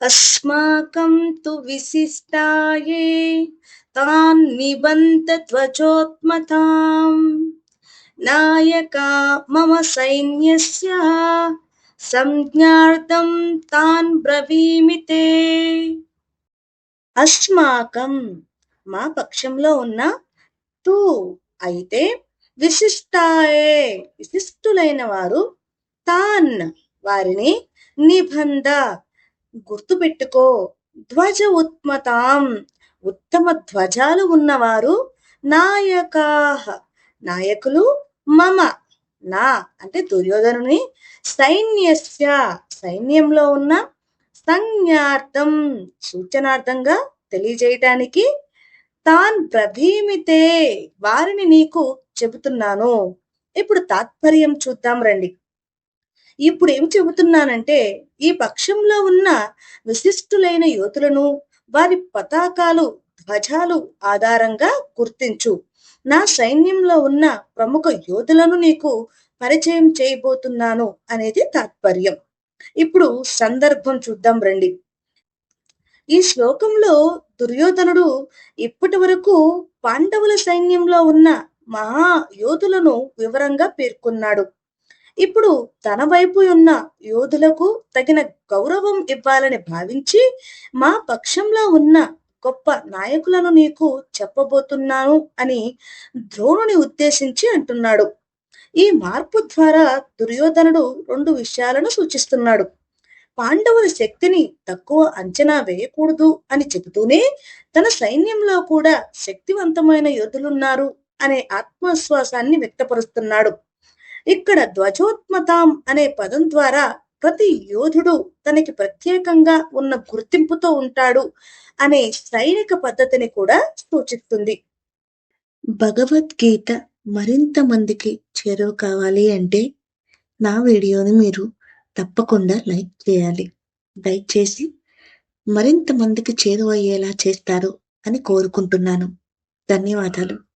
अस्माकं तु विशिष्टाये तान् निबन्ध ध्वजोत्मताम् नायका मम सैन्यस्य సంజ్ఞార్థం తాన్ బ్రవీమితే అస్మాకం మా పక్షంలో ఉన్న తూ అయితే విశిష్టాయే విశిష్టులైన వారు తాన్ వారిని నిబంధ గుర్తుపెట్టుకో. ధ్వజ ఉత్మతాం. ఉత్తమ ధ్వజాలు ఉన్నవారు నాయకా నాయకులు మమ. నా అంటే దుర్యోధనుని. సైన్యస్య. సైన్యంలో ఉన్న సంజ్ఞార్థం. సూచనార్థంగా తెలియజేయటానికి తాన్ ప్రభీమితే. వారిని నీకు చెబుతున్నాను. ఇప్పుడు తాత్పర్యం చూద్దాం రండి. ఇప్పుడు ఏమి చెబుతున్నానంటే ఈ పక్షంలో ఉన్న విశిష్టులైన యోతులను వారి పతాకాలు ధ్వజాలు ఆధారంగా గుర్తించు. నా సైన్యంలో ఉన్న ప్రముఖ యోధులను నీకు పరిచయం చేయబోతున్నాను అనేది తాత్పర్యం. ఇప్పుడు సందర్భం చూద్దాం రండి. ఈ శ్లోకంలో దుర్యోధనుడు ఇప్పటి వరకు పాండవుల సైన్యంలో ఉన్న మహా యోధులను వివరంగా పేర్కొన్నాడు. ఇప్పుడు తన వైపు ఉన్న యోధులకు తగిన గౌరవం ఇవ్వాలని భావించి మా పక్షంలో ఉన్న గొప్ప నాయకులను నీకు చెప్పబోతున్నాను అని ద్రోణుని ఉద్దేశించి అంటున్నాడు. ఈ మార్పు ద్వారా దుర్యోధనుడు రెండు విషయాలను సూచిస్తున్నాడు. పాండవుల శక్తిని తక్కువ అంచనా వేయకూడదు అని చెబుతూనే తన సైన్యంలో కూడా శక్తివంతమైన యోధులున్నారు అనే ఆత్మవిశ్వాసాన్ని వ్యక్తపరుస్తున్నాడు. ఇక్కడ ధ్వజోత్మతాం అనే పదం ద్వారా ప్రతి యోధుడు తనకి ప్రత్యేకంగా ఉన్న గుర్తింపుతో ఉంటాడు అనే సైనిక పద్ధతిని కూడా సూచిస్తుంది. భగవద్గీత మరింత మందికి చేరువ కావాలి అంటే నా వీడియోని మీరు తప్పకుండా లైక్ చేయాలి. లైక్ చేసి మరింత మందికి చేరువయ్యేలా చేస్తారు అని కోరుకుంటున్నాను. ధన్యవాదాలు.